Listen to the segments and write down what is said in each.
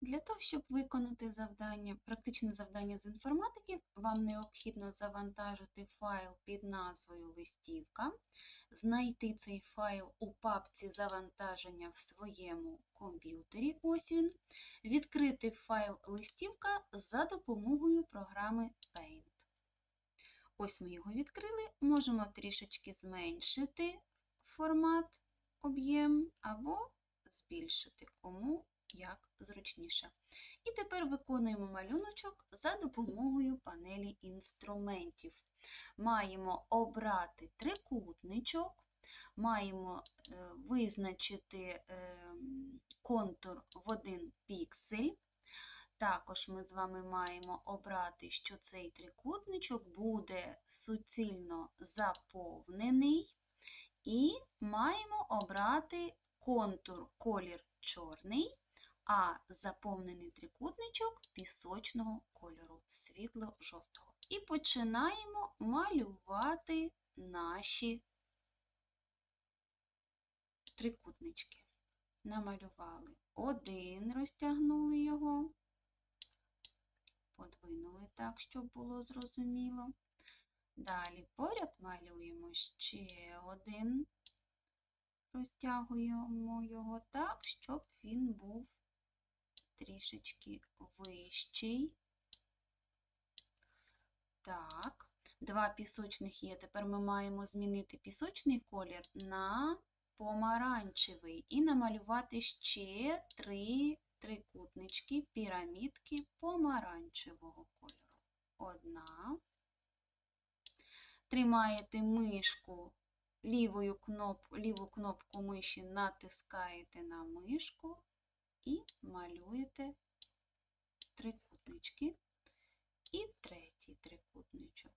Для того, щоб виконати завдання, практичне завдання з інформатики, вам необхідно завантажити файл під назвою Листівка, знайти цей файл у папці завантаження в своєму комп'ютері, ось він, відкрити файл Листівка за допомогою програми Paint. Ось ми його відкрили, можемо трішечки зменшити формат, об'єм або збільшити кому як зручніше. І тепер виконуємо малюночок за допомогою панелі інструментів. Маємо обрати трикутничок, маємо е, визначити ем, контур в один піксель. Також ми з вами маємо обрати, що цей трикутничок буде суцільно заповнений, і маємо обрати контур колір чорний, а заповнений трикутничок пісочного кольору, світло-жовтого. І починаємо малювати наші трикутнички. Намалювали один, розтягнули його, подвинули так, щоб було зрозуміло. Далі поряд малюємо ще один, розтягуємо його так, щоб він був трішечки вищий. Так, два пісочних є. Тепер ми маємо змінити пісочний колір на помаранчевий і намалювати ще три трикутнички, пірамідки помаранчевого кольору. Одна. Тримаєте мишку, лівою кноп, ліву кнопку миші натискаєте на мишку і малюєте трикутнички і третій трикутничок.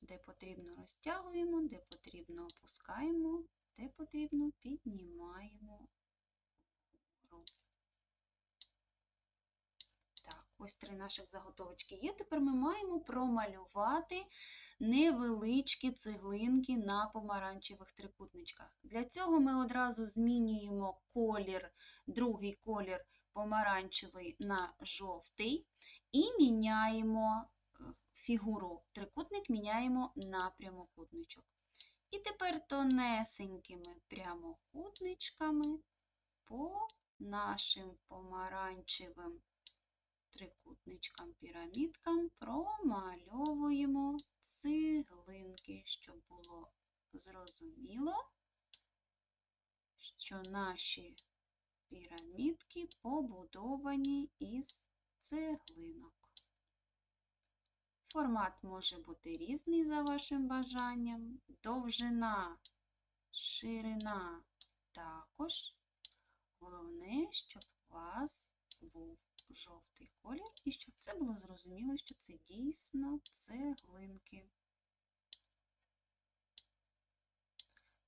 Де потрібно розтягуємо, де потрібно опускаємо, де потрібно піднімаємо вгору. Так, ось три наших заготовочки є. Тепер ми маємо промалювати невеличкі цеглинки на помаранчевих трикутничках. Для цього ми одразу змінюємо колір, другий колір помаранчевий на жовтий і міняємо е, фігуру трикутник, міняємо на прямокутничок. І тепер тонесенькими прямокутничками по нашим помаранчевим трикутничкам, пірамідкам промальовуємо цеглинки, щоб було зрозуміло, що наші пірамідки побудовані із цеглинок. Формат може бути різний за вашим бажанням, довжина, ширина також. Головне, щоб у вас був жовтий колір, і щоб це було зрозуміло, що це дійсно цеглинки.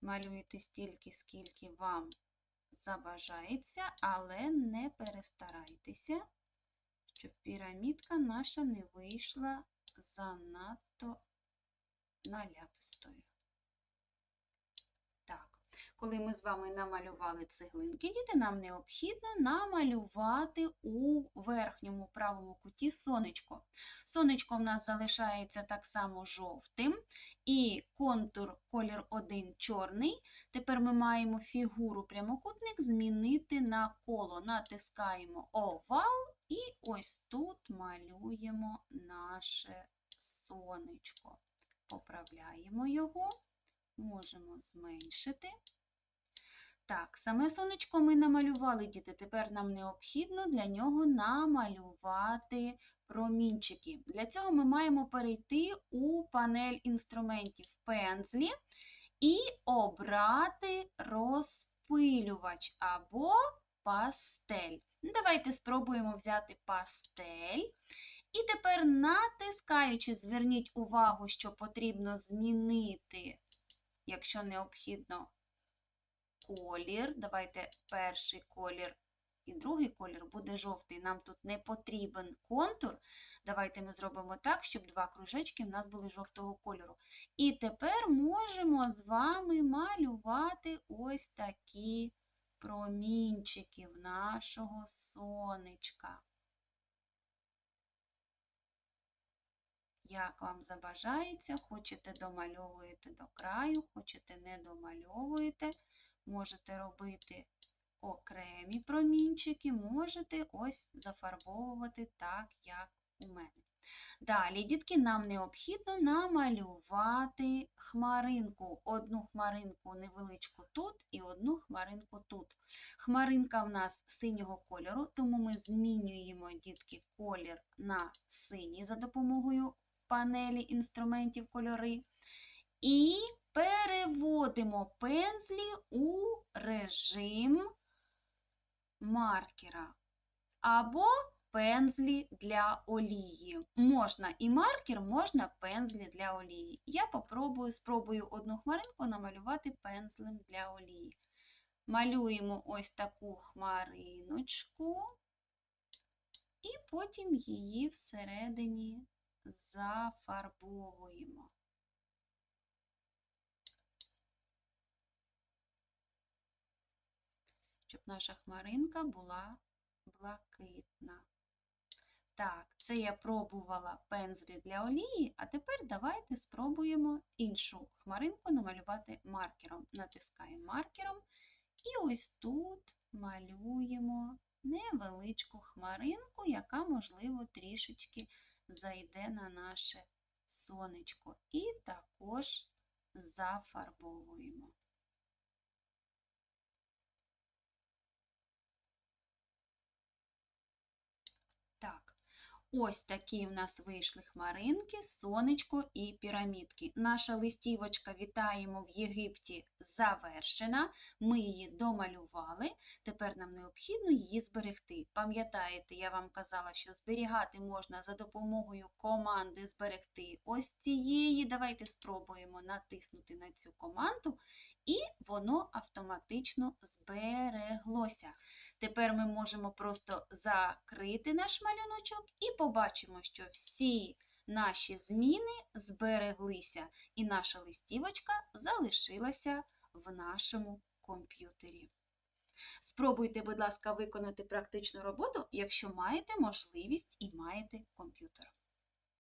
Малюйте стільки, скільки вам забажається, але не перестарайтеся, щоб пірамідка наша не вийшла занадто наляпистою. Коли ми з вами намалювали цеглинки, діти, нам необхідно намалювати у верхньому правому куті сонечко. Сонечко в нас залишається так само жовтим, і контур колір 1 чорний. Тепер ми маємо фігуру прямокутник змінити на коло. Натискаємо овал і ось тут малюємо наше сонечко. Поправляємо його, можемо зменшити. Так, саме сонечко ми намалювали, діти. Тепер нам необхідно для нього намалювати промінчики. Для цього ми маємо перейти у панель інструментів пензлі і обрати розпилювач або пастель. Давайте спробуємо взяти пастель. І тепер, натискаючи, зверніть увагу, що потрібно змінити, якщо необхідно, колір. Давайте перший колір і другий колір буде жовтий. Нам тут не потрібен контур. Давайте ми зробимо так, щоб два кружечки в нас були жовтого кольору. І тепер можемо з вами малювати ось такі промінчиків нашого сонечка. Як вам забажається, хочете домальовуєте до краю, хочете не домальовуєте, можете робити окремі промінчики, можете ось зафарбовувати так, як у мене. Далі, дітки, нам необхідно намалювати хмаринку. Одну хмаринку невеличку тут і одну хмаринку тут. Хмаринка в нас синього кольору, тому ми змінюємо, дітки, колір на синій за допомогою панелі інструментів кольори. І переводимо пензлі у режим маркера або пензлі для олії. Можна і маркер, можна пензлі для олії. Я попробую, спробую одну хмаринку намалювати пензлем для олії. Малюємо ось таку хмариночку, і потім її всередині зафарбовуємо. Щоб наша хмаринка була блакитна. Так, це я пробувала пензлі для олії, а тепер давайте спробуємо іншу хмаринку намалювати маркером. Натискаємо маркером і ось тут малюємо невеличку хмаринку, яка, можливо, трішечки зайде на наше сонечко. І також зафарбовуємо. Так, ось такі в нас вийшли хмаринки, сонечко і пірамідки. Наша листівочка «Вітаємо в Єгипті» завершена. Ми її домалювали. Тепер нам необхідно її зберегти. Пам'ятаєте, я вам казала, що зберігати можна за допомогою команди зберегти ось цієї. Давайте спробуємо натиснути на цю команду, і воно автоматично збереглося. Тепер ми можемо просто закрити наш малюночок і побачимо, що всі наші зміни збереглися, і наша листівочка залишилася в нашому комп'ютері. Спробуйте, будь ласка, виконати практичну роботу, якщо маєте можливість і маєте комп'ютер.